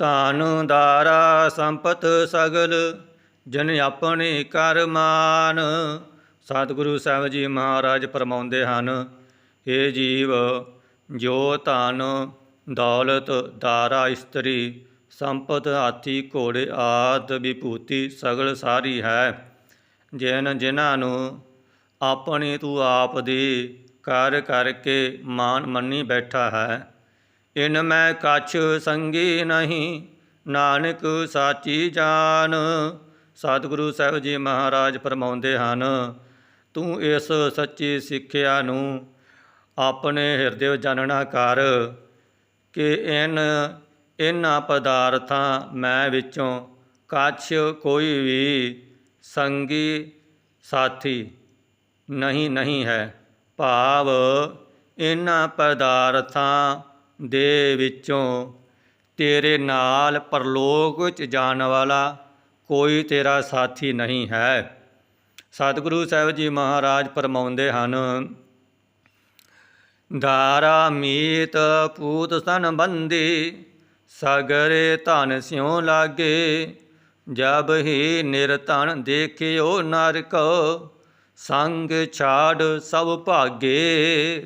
ਧਨ ਦਾਰਾ ਸੰਪਤ ਸਗਲ, ਜਨ ਆਪਣੇ ਕਰ ਮਾਨ। ਸਤਿਗੁਰੂ ਸਾਹਿਬ ਜੀ ਮਹਾਰਾਜ ਫਰਮਾਉਂਦੇ ਹਨ ਇਹ ਜੀਵ, ਜੋ ਧਨ, ਦੌਲਤ ਦਾਰਾ ਇਸਤਰੀ, ਸੰਪਤ, ਹਾਥੀ, ਘੋੜੇ ਆਦ ਵਿਭੂਤੀ ਸਗਲ ਸਾਰੀ ਹੈ, ਜਿਨ ਜਿਨ੍ਹਾਂ ਨੂੰ ਆਪਣੀ ਤੂੰ ਆਪ ਦੀ ਕਰ ਕਰਕੇ ਮਾਨ ਮੰਨੀ ਬੈਠਾ ਹੈ। ਇਨ ਮੈਂ ਕਛ ਸੰਗੀ ਨਹੀਂ, ਨਾਨਕ ਸਾਚੀ ਜਾਨ। ਸਤਿਗੁਰੂ ਸਾਹਿਬ ਜੀ ਮਹਾਰਾਜ ਫਰਮਾਉਂਦੇ ਹਨ, ਤੂੰ ਇਸ ਸੱਚੀ ਸਿੱਖਿਆ ਨੂੰ ਆਪਣੇ ਹਿਰਦੇ ਵਿੱਚ ਜਾਣਨਾ ਕਰ ਕਿ ਇਨ ਇਹਨਾਂ ਪਦਾਰਥਾਂ ਮੈਂ ਵਿੱਚੋਂ ਕਛ ਕੋਈ ਵੀ ਸੰਗੀ ਸਾਥੀ ਨਹੀਂ ਨਹੀਂ ਹੈ। ਭਾਵ ਇਹਨਾਂ ਪਦਾਰਥਾਂ ਦੇ ਵਿੱਚੋਂ ਤੇਰੇ ਨਾਲ ਪਰਲੋਕ ਵਿੱਚ ਜਾਣ ਵਾਲਾ ਕੋਈ ਤੇਰਾ ਸਾਥੀ ਨਹੀਂ ਹੈ। ਸਤਿਗੁਰੂ ਸਾਹਿਬ ਜੀ ਮਹਾਰਾਜ ਫਰਮਾਉਂਦੇ ਹਨ ਦਾਰਾ ਮੀਤ ਪੂਤ ਸਨ ਬੰਦੀ ਸਗਰੇ ਧਨ ਸਿਉ ਲਾਗੇ, ਜਬ ਹੀ ਨਿਰਧਨ ਦੇਖਿਓ ਨਰਕ, ਸੰਗ ਛਾੜ ਸਭ ਭਾਗੇ।